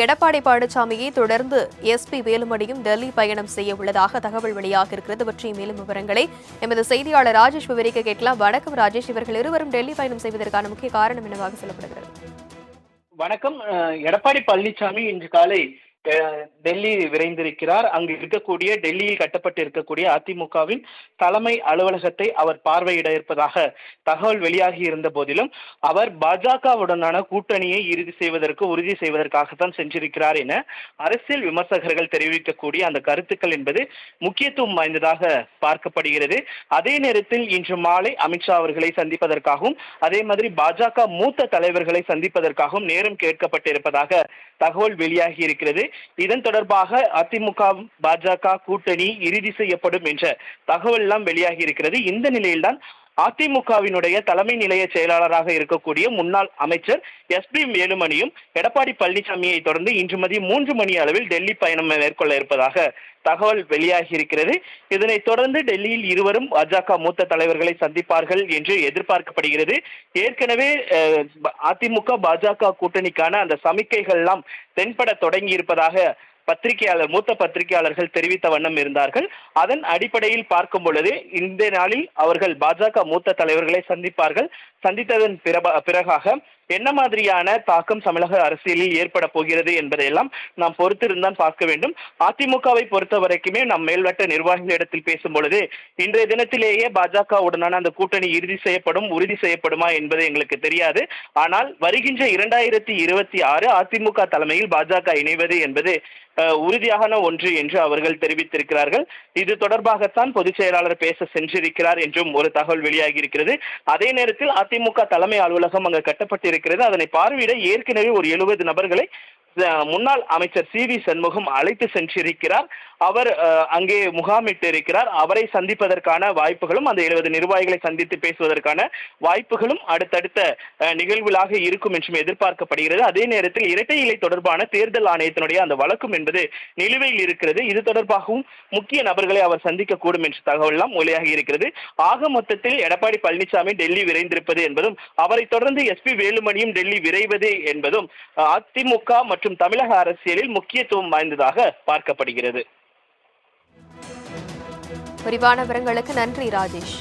எடப்பாடி பழனிசாமியை தொடர்ந்து எஸ்பி வேலுமணியும் டெல்லி பயணம் செய்ய உள்ளதாக தகவல் வெளியாக இருக்கிறது. பற்றி மேலும் விவரங்களை எமது செய்தியாளர் ராஜேஷ் விவரிக்க கேட்கலாம். வணக்கம் ராஜேஷ். இவர்கள் இருவரும் டெல்லி பயணம் செய்வதற்கான முக்கிய காரணம் என்னவாக சொல்லப்படுகிறது? வணக்கம். எடப்பாடி பழனிசாமி இன்று காலை டெல்லி விரைந்திருக்கிறார். அங்கு இருக்கக்கூடிய டெல்லியில் கட்டப்பட்டு இருக்கக்கூடிய அதிமுகவின் தலைமை அலுவலகத்தை அவர் பார்வையிட இருப்பதாக தகவல் வெளியாகி இருந்த போதிலும் அவர் பாஜகவுடனான கூட்டணியை இறுதி செய்வதற்கு உறுதி செய்வதற்காகத்தான் சென்றிருக்கிறார் என அரசியல் விமர்சகர்கள் தெரிவிக்கக்கூடிய அந்த கருத்துக்கள் என்பது முக்கியத்துவம் வாய்ந்ததாக பார்க்கப்படுகிறது. அதே நேரத்தில் இன்று மாலை அமித்ஷா அவர்களை சந்திப்பதற்காகவும் அதே மாதிரி பாஜக மூத்த தலைவர்களை சந்திப்பதற்காகவும் நேரம் கேட்கப்பட்டிருப்பதாக தகவல் வெளியாகி இருக்கிறது. இதன் தொடர்பாக அதிமுக பாஜக கூட்டணி இறுதி செய்யப்படும் என்ற தகவல் எல்லாம் வெளியாகி இருக்கிறது. இந்த நிலையில்தான் அதிமுகவினுடைய தலைமை நிலைய செயலாளராக இருக்கக்கூடிய முன்னாள் அமைச்சர் எஸ் பி வேலுமணியும் எடப்பாடி பழனிசாமியை தொடர்ந்து இன்று மதியம் மூன்று மணி அளவில் டெல்லி பயணம் மேற்கொள்ள இருப்பதாக தகவல் வெளியாகி இருக்கிறது இதனைத் தொடர்ந்து டெல்லியில் இருவரும் பாஜக மூத்த தலைவர்களை சந்திப்பார்கள் என்று எதிர்பார்க்கப்படுகிறது. ஏற்கனவே அதிமுக பாஜக கூட்டணிக்கான அந்த சமிக்கைகள் எல்லாம் தென்பட தொடங்கி இருப்பதாக பத்திரிகையாளர் மூத்த பத்திரிகையாளர்கள் தெரிவித்த வண்ணம் இருந்தார்கள். அதன் அடிப்படையில் பார்க்கும் பொழுது இந்த நாளில் அவர்கள் பாஜக மூத்த தலைவர்களை சந்திப்பார்கள். சந்தித்ததன் பிறப- பிறகாக என்ன மாதிரியான தாக்கம் தமிழக அரசியலில் ஏற்பட போகிறது என்பதையெல்லாம் நாம் பொறுத்திருந்தான் பார்க்க வேண்டும். அதிமுகவை பொறுத்த வரைக்குமே நம் மேல்வட்ட நிர்வாகிகளிடத்தில் பேசும் பொழுது இன்றைய தினத்திலேயே பாஜகவுடனான அந்த கூட்டணி இறுதி செய்யப்படும் உறுதி செய்யப்படுமா என்பது எங்களுக்கு தெரியாது. ஆனால் வருகின்ற இரண்டாயிரத்தி இருபத்தி ஆறு அதிமுக தலைமையில் பாஜக இணைவது என்பது உறுதியான ஒன்று என்று அவர்கள் தெரிவித்திருக்கிறார்கள். இது தொடர்பாகத்தான் பொதுச் செயலாளர் பேச சென்றிருக்கிறார் என்றும் ஒரு தகவல் வெளியாகி இருக்கிறது அதே நேரத்தில் அதிமுக தலைமை அலுவலகம் அங்கு கட்டப்பட்டிருக்கிறது. அதனை பார்வையிட ஏற்கனவே ஒரு எழுபது நபர்களை முன்னாள் அமைச்சர் சி வி சண்முகம் அழைத்து சென்றிருக்கிறார். அவர் அங்கே முகாமிட்டு இருக்கிறார் அவரை சந்திப்பதற்கான வாய்ப்புகளும் அந்த எழுபது நிர்வாகிகளை சந்தித்து பேசுவதற்கான வாய்ப்புகளும் அடுத்தடுத்த நிகழ்வுகளாக இருக்கும் என்றும் எதிர்பார்க்கப்படுகிறது. அதே நேரத்தில் இரட்டை இலை தொடர்பான தேர்தல் ஆணையத்தினுடைய அந்த வழக்கும் என்பது நிலுவையில் இருக்கிறது. இது தொடர்பாகவும் முக்கிய நபர்களை அவர் சந்திக்க கூடும் என்ற தகவல் எல்லாம் இருக்கிறது. ஆக மொத்தத்தில் எடப்பாடி பழனிசாமி டெல்லி விரைந்திருப்பது என்பதும் அவரை தொடர்ந்து எஸ் பி வேலுமணியும் டெல்லி விரைவது என்பதும் அதிமுக மற்றும் மற்றும் தமிழக அரசியலில் முக்கியத்துவம் வாய்ந்ததாக பார்க்கப்படுகிறது. விரிவான விவரங்களுக்கு நன்றி ராஜேஷ்.